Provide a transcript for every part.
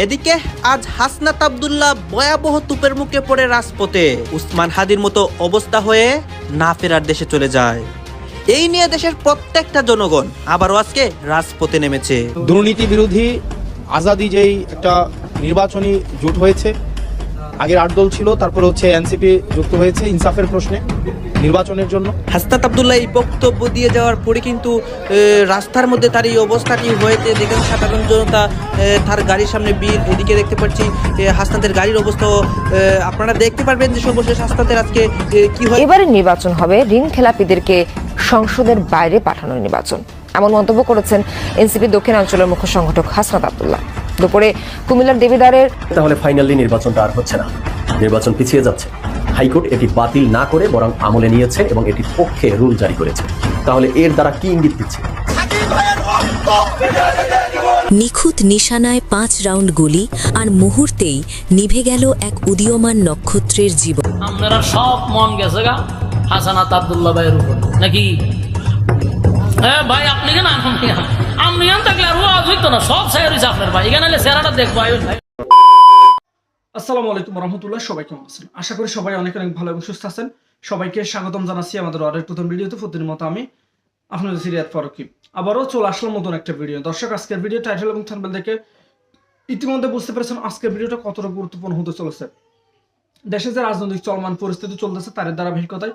এদিকে আজ হাসনাত আবদুল্লাহ ভয়াবহ তুপের মুখে পড়ে রাজপথে। উসমান হাদির মতো অবস্থা হয়ে না ফেরার দেশে চলে যায়। এই নিয়ে দেশের প্রত্যেকটা জনগণ আবারও আজকে রাজপথে নেমেছে। দুর্নীতি বিরোধী আজাদি যেই একটা নির্বাচনী জোট হয়েছে আগের আট দল ছিল তারপর হচ্ছে এনসিপি যুক্ত হয়েছে ইনসাফের প্রশ্নে নির্বাচনের জন্য। হাস্তাত আবদুল্লাহ এই বক্তব্য দিয়ে যাওয়ার পরে কিন্তু রাস্তার মধ্যে তার এই অবস্থাটি হয়েছে? দেখেন সাধারণ জনতা তার গাড়ির সামনে বীর এদিকে দেখতে পাচ্ছি এ, হাসনাতের গাড়ির অবস্থা আপনারা দেখতে পারবেন যে সর্বশেষ হাসনাতের আজকে কি হয়। এবারের নির্বাচন হবে ঋণ খেলাপিদেরকে সংসদের বাইরে পাঠানোর নির্বাচন। এমন মন্তব্য করেছেন এনসিপি দক্ষিণাঞ্চলের মুখ্য সংগঠক হাসনাত আব্দুল্লাহ। দুপুরে কুমিল্লার দেবিদারের তাহলে ফাইনালি নির্বাচনটা আর হচ্ছে না। নির্বাচন পিছিয়ে যাচ্ছে। হাইকোর্ট এটি বাতিল না করে বরং আমলে নিয়েছে এবং এটির পক্ষে রুল জারি করেছে। তাহলে এর দ্বারা কি ইঙ্গিত দিচ্ছে? নিখুঁত নিশানায় পাঁচ রাউন্ড গুলি আর মুহূর্তেই নিভে গেল এক উদীয়মান নক্ষত্রের জীবন। আপনারা সব মন গেছে গা হাসানাত আবদুল্লাহ ভাইয়ের উপর। নাকি? হ্যাঁ ভাই আপনি কেন আবারও চলে আসলাম নতুন একটা ভিডিও। দর্শক, আজকের ভিডিও টাইটেল এবং দেখে ইতিমধ্যে বুঝতে পেরেছেন আজকের ভিডিওটা কতটা গুরুত্বপূর্ণ হতে চলেছে। দেশে যে রাজনৈতিক চলমান পরিস্থিতি চলতেছে তার ধারাবাহিকতায়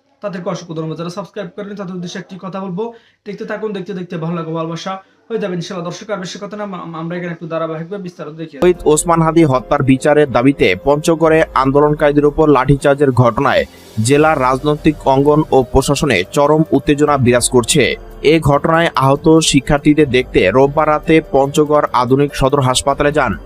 তাদেরকে অসংখ্য ধন্যবাদ। যারা সাবস্ক্রাইব করেন তাদের উদ্দেশ্যে একটি কথা বলব। দেখতে থাকুন, দেখতে দেখতে ভালো লাগবে ভালোবাসা। রাজনৈতিক অঙ্গন ও প্রশাসনে চরম উত্তেজনা বিরাজ করছে। এ ঘটনায় আহত শিক্ষার্থীদের দেখতে রোববার রাতে পঞ্চগড় আধুনিক সদর হাসপাতালে যান।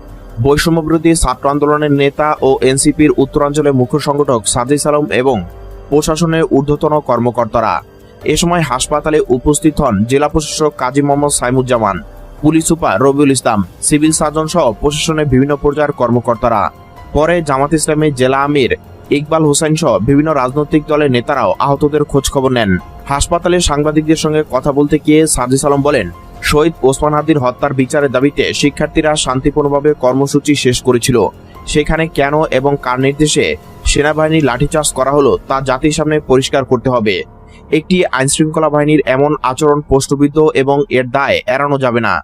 বৈষম্যবিরোধী ছাত্র আন্দোলনের নেতা ও এনসিপির উত্তরাঞ্চলের মুখ্য সংগঠক সাজিস আলম এবং প্রশাসনের ঊর্ধ্বতন কর্মকর্তারা। এ সময় হাসপাতালে উপস্থিত হন জেলা প্রশাসক Kazi Mohammad Saimuzzaman, police super Rabiul Islam, civil surgeon সহ প্রশাসনের বিভিন্ন পর্যায়ের কর্মকর্তারা। পরে জামাত ইসলামের জেলা আমির ইকবাল হোসেন সহ বিভিন্ন রাজনৈতিক দলের নেতারাও আহতদের খোঁজ খবর নেন। হাসপাতালে সাংবাদিকদের সঙ্গে কথা বলতে গিয়ে সাজিস আলম বলেন, শহীদ ওসমান হাদির হত্যার বিচারের দাবিতে শিক্ষার্থীরা শান্তিপূর্ণভাবে কর্মসূচি শেষ করেছিল। সেখানে কেন এবং কার নির্দেশে সেনাবাহিনীর লাঠিচার্জ করা হলো তা জাতির সামনে পরিষ্কার করতে হবে। একটি আইনশৃঙ্খলা বাহিনীর এমন আচরণ প্রশ্নবিদ্ধ এবং এর দায় এড়ানো যাবে না।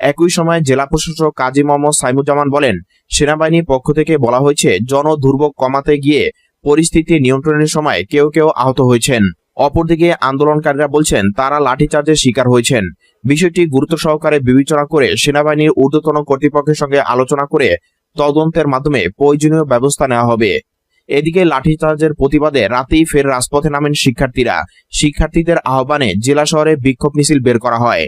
একই সময় জেলা প্রশাসক কাজী মোহাম্মদ সাইমুজ্জামান বলেন, সেনাবাহিনীর পক্ষ থেকে বলা হয়েছে জনদুর্ভোগ কমাতে গিয়ে পরিস্থিতি নিয়ন্ত্রণের সময় কেউ কেউ আহত হয়েছেন। অপরদিকে আন্দোলনকারীরা বলছেন, তারা লাঠিচার্জের শিকার হয়েছেন। বিষয়টি গুরুত্ব সহকারে বিবেচনা করে সেনাবাহিনীর ঊর্ধ্বতন কর্তৃপক্ষের সঙ্গে আলোচনা করে তদন্তের মাধ্যমে প্রয়োজনীয় ব্যবস্থা নেওয়া হবে। এদিকে লাঠিচার্জের প্রতিবাদে রাতেই ফের রাজপথে নামেন শিক্ষার্থীরা। শিক্ষার্থীদের আহ্বানে জেলা শহরে বিক্ষোভ মিছিল বের করা হয়।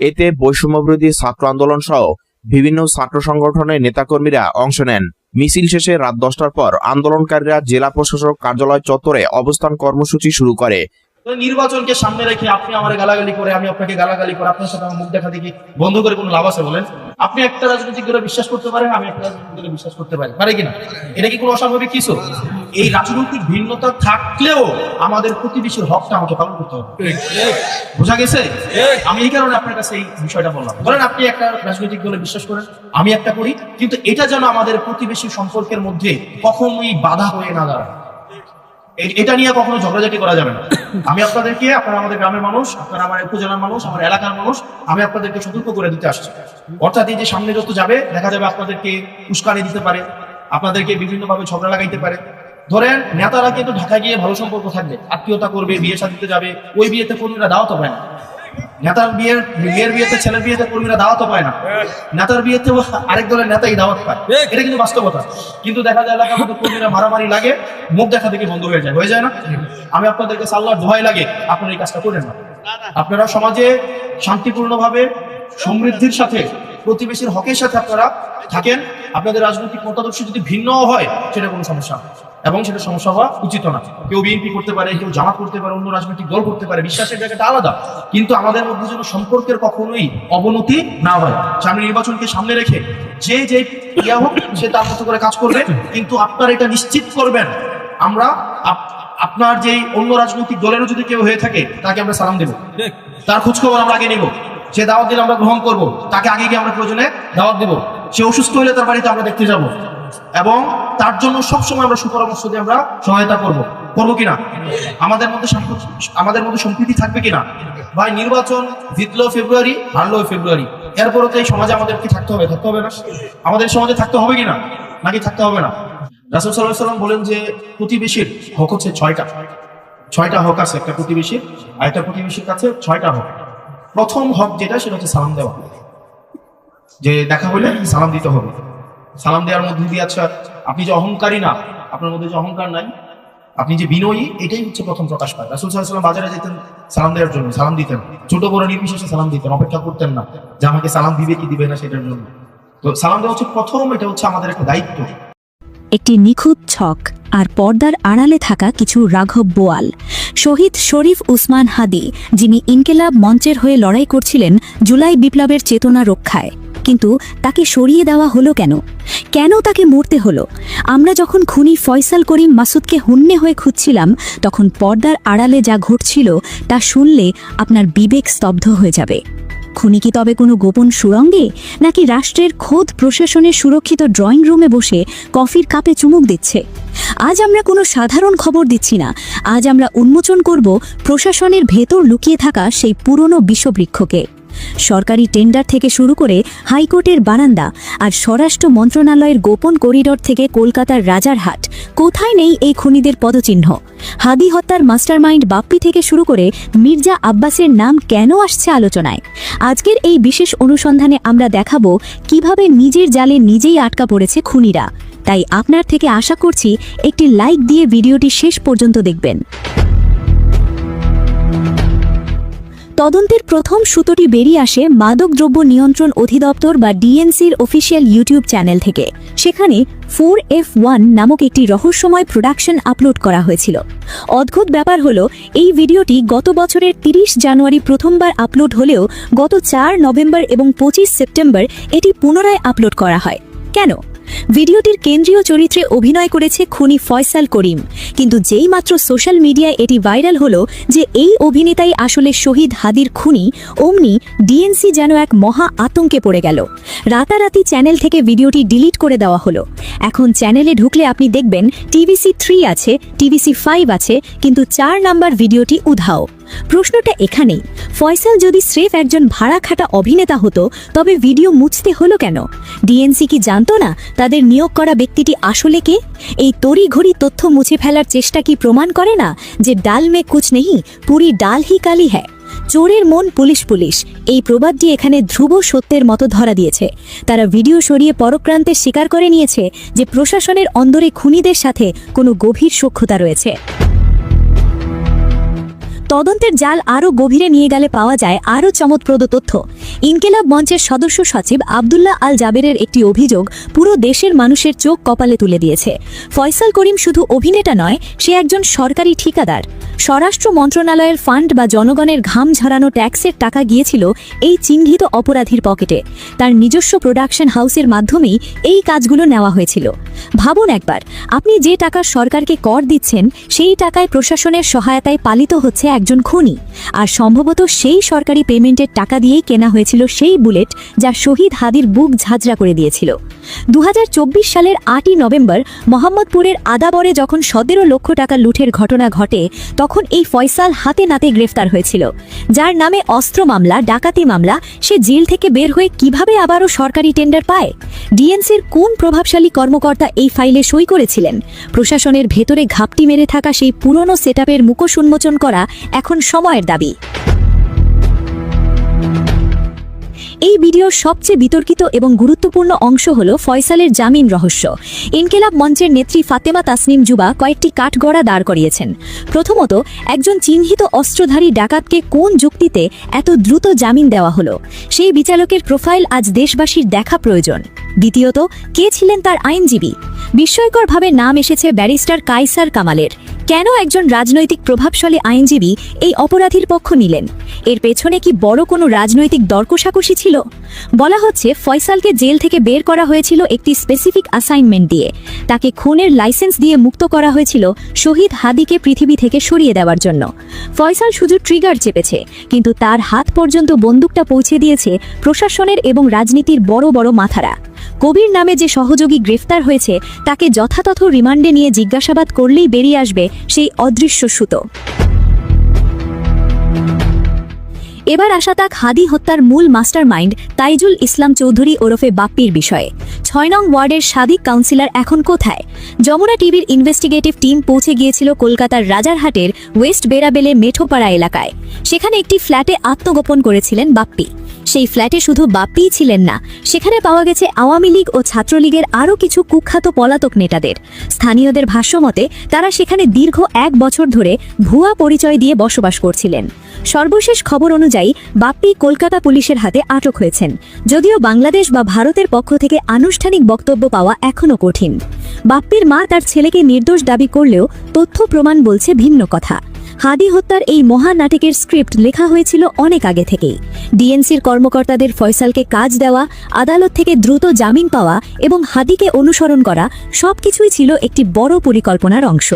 এতে বৈষম্যবিরোধী ছাত্র আন্দোলন সহ বিভিন্ন ছাত্র সংগঠনের নেতাকর্মীরা অংশ নেন। মিছিল শেষে রাত দশটার পর আন্দোলনকারীরা জেলা প্রশাসক কার্যালয় চত্বরে অবস্থান কর্মসূচি শুরু করে। নির্বাচনকে সামনে রেখে আপনি আমার গালাগালি করে, আমি আপনাকে গালাগালি করে, আপনার সাথে আমার মুখ দেখা দেখি বন্ধ করে কোনো লাভ আছে বলেন? আপনি একটা রাজনৈতিক দলে বিশ্বাস করতে পারেন আমি একটা রাজনৈতিক দলে বিশ্বাস করতে পারি। পারে কিনা? এটা কি কোনো অস্বাভাবিক কিছু? এই রাজনৈতিক ভিন্নতা থাকলেও আমাদের প্রতিবেশীর হকটা আমাকে পালন করতে হবে। বোঝা গেছে? আমি এই কারণে আপনার কাছে এই বিষয়টা বললাম। বলেন আপনি একটা রাজনৈতিক দলে বিশ্বাস করেন আমি একটা করি কিন্তু এটা যেন আমাদের প্রতিবেশী সম্পর্কের মধ্যে কখনোই বাধা হয়ে না দাঁড়ায়। এটা নিয়ে কখনো ঝগড়াঝাটি করা যাবে না। আমি আপনাদেরকে, আপনারা আমাদের গ্রামের মানুষ, আপনারা আমার উপজেলার মানুষ, আমার এলাকার মানুষ, আমি আপনাদেরকে সতর্ক করে দিতে আসছি। অর্থাৎ এই যে সামনে যত যাবে, দেখা যাবে আপনাদেরকে উস্কানি দিতে পারে, আপনাদেরকে বিভিন্নভাবে ঝগড়া লাগাইতে পারে। ধরেন, নেতারা কিন্তু ঢাকায় গিয়ে ভালো সম্পর্ক থাকবে, আত্মীয়তা করবে, বিয়ে সাদিতে যাবে, ওই বিয়েতে কর্মীরা দাওয়াত হবে না। নেতার বিয়ের মেয়ের বিয়েতে ছেলের বিয়েতে কর্মীরা দাওয়াত পায় না। নেতার বিয়েতে আরেক দলের নেতাই দাওয়াত পায়। এটা কিন্তু বাস্তবতা। কিন্তু দেখা যায় এলাকার মধ্যে কর্মীরা মারামারি লাগে মুখ দেখা থেকে বন্ধ হয়ে যায়। হয়ে যায় না? আমি আপনাদেরকে সাল্লাহ দোহাই লাগে আপনারা এই কাজটা করেন না। আপনারা সমাজে শান্তিপূর্ণভাবে সমৃদ্ধির সাথে প্রতিবেশীর হকের সাথে আপনারা থাকেন। আপনাদের রাজনৈতিক মতাদর্শ যদি ভিন্ন হয় সেটা কোনো সমস্যা। এবং সেটা সমস্যা হওয়া উচিত না। কেউ বিএনপি করতে পারে, কেউ জামাত করতে পারে, অন্য রাজনৈতিক দল করতে পারে, বিশ্বাসের জায়গাটা আলাদা। কিন্তু আমাদের মধ্যে যেন সম্পর্কের কখনোই অবনতি না হয়। সামনে নির্বাচনকে সামনে রেখে যে যে ইয়া হোক, সে তার মতো করে কাজ করবে। কিন্তু আপনারা এটা নিশ্চিত করবেন। আমরা আপ- আপনার যেই অন্য রাজনৈতিক দলেরও যদি কেউ হয়ে থাকে, তাকে আমরা সালাম দেব। তার খোঁজখবর আমরা আগে নিব। সে দাওয়াত দিলে আমরা গ্রহণ করব, তাকে আগে গিয়ে আমরা প্রয়োজনে দাওয়াত দেব। সে অসুস্থ হলে তার বাড়িতে আমরা দেখতে যাব। এবং তার জন্য সবসময় আমরা সুপরামর্শ দিয়ে আমরা সহায়তা করব। করব কিনা? আমাদের মধ্যে আমাদের মধ্যে সম্প্রীতি থাকবে কিনা? ভাই, নির্বাচন জিতলো ফেব্রুয়ারি, হারলো ফেব্রুয়ারি। এরপরও তো এই সমাজে আমাদেরকে থাকতে হবে? থাকতে হবে না। আমাদের সমাজে থাকতে হবে কিনা? নাকি থাকতে হবে না? রাসুল সাল্লাহ সাল্লাম বলেন যে, প্রতিবেশীর হক হচ্ছে ছয়টা। ছয়টা হক আছে। একটা প্রতিবেশীর আর একটা প্রতিবেশীর কাছে ছয়টা হক। প্রথম হক যেটা, সেটা হচ্ছে সালাম দেওয়া। যে দেখা হলে সালাম দিতে হবে। সালাম দেওয়ার মধ্যে দিয়ে আচ্ছা আপনি যে অহংকারী না, আপনার মধ্যে যে অহংকার নাই, আপনি যে বিনয়ী, এটাই হচ্ছে প্রথম প্রকাশ পায়। রাসুল সাল্লাম বাজারে যেতেন, সালাম দেওয়ার জন্য, সালাম দিতেন। ছোট বড় নির্বিশেষে সালাম দিতেন, অপেক্ষা করতেন না, যে আমাকে সালাম দিবে কি দিবে না সেটার জন্য। তো সালাম দেওয়া হচ্ছে প্রথম, এটা হচ্ছে আমাদের একটা দায়িত্ব। একটি নিখুঁত ছক। আর পর্দার আড়ালে থাকা কিছু রাঘব বোয়াল। শহীদ শরীফ উসমান হাদি, যিনি ইনকেলাব মঞ্চের হয়ে লড়াই করছিলেন জুলাই বিপ্লবের চেতনা রক্ষায়। কিন্তু তাকে সরিয়ে দেওয়া হলো কেন? কেন তাকে মরতে হলো? আমরা যখন খুনি ফয়সাল করিম মাসুদকে হুন্নে হয়ে খুঁজছিলাম, তখন পর্দার আড়ালে যা ঘটছিল তা শুনলে আপনার বিবেক স্তব্ধ হয়ে যাবে। খুনি কি তবে কোনো গোপন সুরঙ্গে নাকি রাষ্ট্রের খোদ প্রশাসনের সুরক্ষিত ড্রয়িং রুমে বসে কফির কাপে চুমুক দিচ্ছে? আজ আমরা কোনো সাধারণ খবর দিচ্ছি না। আজ আমরা উন্মোচন করব প্রশাসনের ভেতর লুকিয়ে থাকা সেই পুরনো বিষবৃক্ষকে। সরকারি টেন্ডার থেকে শুরু করে হাইকোর্টের বারান্দা আর স্বরাষ্ট্র মন্ত্রণালয়ের গোপন করিডর থেকে কলকাতার রাজারহাট। কোথায় নেই এই খুনিদের পদচিহ্ন? হাদি হত্যার মাস্টারমাইন্ড বাপ্পি থেকে শুরু করে মির্জা আব্বাসের নাম কেন আসছে আলোচনায়? আজকের এই বিশেষ অনুসন্ধানে আমরা দেখাবো কীভাবে নিজের জালে নিজেই আটকা পড়েছে খুনিরা। তাই আপনার থেকে আশা করছি একটি লাইক দিয়ে ভিডিওটি শেষ পর্যন্ত দেখবেন। তদন্তের প্রথম সুতোটি বেরিয়ে আসে মাদকদ্রব্য নিয়ন্ত্রণ অধিদপ্তর বা ডিএনসির অফিসিয়াল ইউটিউব চ্যানেল থেকে। সেখানে ফোর এফ ওয়ান নামক একটি রহস্যময় প্রোডাকশন আপলোড করা হয়েছিল। অদ্ভুত ব্যাপার হলো, এই ভিডিওটি গত বছরের তিরিশ জানুয়ারি প্রথমবার আপলোড হলেও গত চার নভেম্বর এবং পঁচিশ সেপ্টেম্বর এটি পুনরায় আপলোড করা হয়। কেন? ভিডিওটির কেন্দ্রীয় চরিত্রে অভিনয় করেছে খুনি ফয়সাল করিম। কিন্তু যেই মাত্র সোশ্যাল মিডিয়ায় এটি ভাইরাল হলো যে এই অভিনেতাই আসলে শহীদ হাদির খুনি, অমনি ডিএনসি যেন এক মহা আতঙ্কে পড়ে গেল। রাতারাতি চ্যানেল থেকে ভিডিওটি ডিলিট করে দেওয়া হলো। এখন চ্যানেলে ঢুকলে আপনি দেখবেন টিভিসি থ্রি আছে, টিভিসি ফাইভ আছে, কিন্তু চার নাম্বার ভিডিওটি উধাও। প্রশ্নটা এখানেই। ফয়সাল যদি স্রেফ একজন ভাড়া খাটা অভিনেতা হতো, তবে ভিডিও মুছতে হলো কেন? ডিএনসি কি জানতো না তাদের নিয়োগ করা ব্যক্তিটি আসলে কে? এই তড়িঘড়ি তথ্য মুছে ফেলার চেষ্টা কি প্রমাণ করে না যে ডাল মে কুচ নেই পুরি ডাল হি কালি হ্যায়? চোরের মন পুলিশ পুলিশ, এই প্রবাদটি এখানে ধ্রুব সত্যের মতো ধরা দিয়েছে। তারা ভিডিও সরিয়ে পরক্রান্তে স্বীকার করে নিয়েছে যে প্রশাসনের অন্দরে খুনিদের সাথে কোনো গভীর সক্ষতা রয়েছে। তদন্তের জাল আরও গভীরে নিয়ে গেলে পাওয়া যায় আরও চমৎপ্রদ তথ্য। ইনকেলাব মঞ্চের সদস্য সচিব আবদুল্লাহ আল জাবেরের একটি অভিযোগ পুরো দেশের মানুষের চোখ কপালে তুলে দিয়েছে। ফয়সাল করিম শুধু অভিনেতা নয়, সে একজন সরকারি ঠিকাদার। স্বরাষ্ট্র মন্ত্রণালয়ের ফান্ড বা জনগণের ঘাম ঝরানো ট্যাক্সের টাকা গিয়েছিল এই চিহ্নিত অপরাধীর পকেটে। তার নিজস্ব প্রোডাকশন হাউসের মাধ্যমেই এই কাজগুলো নেওয়া হয়েছিল। ভাবুন একবার, আপনি যে টাকা সরকারকে কর দিচ্ছেন, সেই টাকায় প্রশাসনের সহায়তায় পালিত হচ্ছে একজন খুনি। আর সম্ভবত সেই সরকারি পেমেন্টের টাকা দিয়েই কেনা হয়েছিল সেই বুলেট যা শহীদ হাদির বুক ঝাঁঝরা করে দিয়েছিল। দু হাজার চব্বিশ সালের আটই নভেম্বর মোহাম্মদপুরের আদাবরে যখন সতেরো লক্ষ টাকা লুঠের ঘটনা ঘটে, তখন এই ফয়সাল হাতে নাতে গ্রেফতার হয়েছিল। যার নামে অস্ত্র মামলা, ডাকাতি মামলা, সে জেল থেকে বের হয়ে কীভাবে আবারও সরকারি টেন্ডার পায়? ডিএনসির কোন প্রভাবশালী কর্মকর্তা এই ফাইলে সই করেছিলেন? প্রশাসনের ভেতরে ঘাপটি মেরে থাকা সেই পুরনো সেটআপের মুখোশ উন্মোচন করা এখন সময়ের দাবি। এই ভিডিওর সবচেয়ে বিতর্কিত এবং গুরুত্বপূর্ণ অংশ হল ফয়সালের জামিন রহস্য। ইনকেলাব মঞ্চের নেত্রী ফাতেমা তাসনিম জুবা কয়েকটি কাঠগড়া দাঁড় করিয়েছেন। প্রথমত, একজন চিহ্নিত অস্ত্রধারী ডাকাতকে কোন যুক্তিতে এত দ্রুত জামিন দেওয়া হলো? সেই বিচারকের প্রোফাইল আজ দেশবাসীর দেখা প্রয়োজন। দ্বিতীয়ত, কে ছিলেন তার আইনজীবী? বিস্ময়করভাবে নাম এসেছে ব্যারিস্টার কাইসার কামালের। কেন একজন রাজনৈতিক প্রভাবশালী আইনজীবী এই অপরাধীর পক্ষ নিলেন? এর পেছনে কি বড় কোনো রাজনৈতিক দরকষাকষি ছিল? বলা হচ্ছে, ফয়সালকে জেল থেকে বের করা হয়েছিল একটি স্পেসিফিক অ্যাসাইনমেন্ট দিয়ে। তাকে খুনের লাইসেন্স দিয়ে মুক্ত করা হয়েছিল শহীদ হাদিকে পৃথিবী থেকে সরিয়ে দেওয়ার জন্য। ফয়সাল শুধু ট্রিগার চেপেছে, কিন্তু তার হাত পর্যন্ত বন্দুকটা পৌঁছে দিয়েছে প্রশাসনের এবং রাজনীতির বড় বড় মাথারা। কবির নামে যে সহযোগী গ্রেফতার হয়েছে, তাকে যথাযথ রিমান্ডে নিয়ে জিজ্ঞাসাবাদ করলেই বেরিয়ে আসবে সেই অদৃশ্য সুতো। এবার আসা তাক হাদি হত্যার মূল মাস্টারমাইন্ড তাইজুল ইসলাম চৌধুরী ওরফে বাপ্পির বিষয়ে। ছয় নং ওয়ার্ডের সাদিক কাউন্সিলর এখন কোথায়? যমুনা টিভির ইনভেস্টিগেটিভ টিম পৌঁছে গিয়েছিল কলকাতার রাজারহাটের ওয়েস্ট বেরাবেলে মেঠোপাড়া এলাকায়। সেখানে একটি ফ্ল্যাটে আত্মগোপন করেছিলেন বাপ্পি। সেই ফ্ল্যাটে শুধু বাপ্পিই ছিলেন না, সেখানে পাওয়া গেছে আওয়ামী লীগ ও ছাত্রলীগের আরও কিছু কুখ্যাত পলাতক নেতাদের। স্থানীয়দের ভাষ্যমতে, তারা সেখানে দীর্ঘ এক বছর ধরে ভুয়া পরিচয় দিয়ে বসবাস করছিলেন। সর্বশেষ খবর অনুযায়ী, বাপ্পি কলকাতা পুলিশের হাতে আটক হয়েছেন। যদিও বাংলাদেশ বা ভারতের পক্ষ থেকে আনুষ্ঠানিক বক্তব্য পাওয়া এখনও কঠিন। বাপ্পির মা তার ছেলেকে নির্দোষ দাবি করলেও তথ্য প্রমাণ বলছে ভিন্ন কথা। হাদি হত্যার এই মহানাটকের স্ক্রিপ্ট লেখা হয়েছিল অনেক আগে থেকেই। ডিএনসির কর্মকর্তাদের ফয়সালকে কাজ দেওয়া, আদালত থেকে দ্রুত জামিন পাওয়া এবং হাদিকে অনুসরণ করা সবকিছুই ছিল একটি বড় পরিকল্পনার অংশ।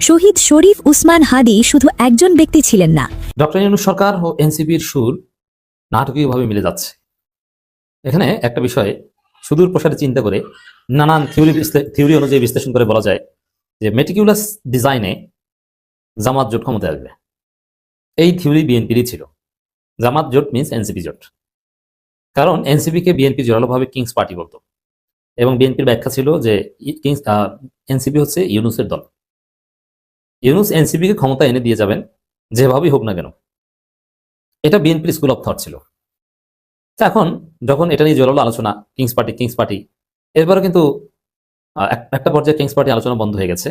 শহীদ শরীফ উসমান হাদি শুধু একজন ব্যক্তি ছিলেন না। ডক্টর ইউনুস সরকার ও এনসিপির সুর নাটকীয়ভাবে মিলে যাচ্ছে। এখানে একটা বিষয়ে, সুদূর প্রসারে চিন্তা করে নানান থিওরি থিওরি অনুযায়ী বিশ্লেষণ করে বলা যায় যে মেটিকিউলাস ডিজাইনে জামাত জোট ক্ষমতায় আসবে। এই থিওরি বিএনপিরই ছিল। জামাত জোট মিন্স এনসিপি জোট। কারণ এনসিপিকে বিএনপি জোরালোভাবে কিংস পার্টি বলতো। এবং বিএনপির ব্যাখ্যা ছিল যে কিংস এনসিপি হচ্ছে ইউনুসের দল। ইউনুস এনসিপিকে ক্ষমতা এনে দিয়ে যাবেন, যেভাবেই হোক না কেন। এটা বিএনপির স্কুল অফ থট ছিল। এখন যখন এটা নিয়ে জোরালো আলোচনা কিংস পার্টি কিংস পার্টি এরপরে কিন্তু একটা পর্যায়ে কিংস পার্টি আলোচনা বন্ধ হয়ে গেছে।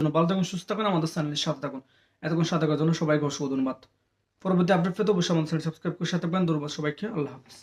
ভালো থাকুন, সুস্থ থাকুন, আমাদের চ্যানেলের সাথে থাকুন। এতক্ষণ সাথে থাকার জন্য সবাইকে অসংখ্য ধন্যবাদ। পরবর্তী আপডেট পেতে অবশ্যই আমাদের চ্যানেল সাবস্ক্রাইব করে সাথে থাকবেন। ধন্যবাদ সবাইকে। আল্লাহ হাফিজ।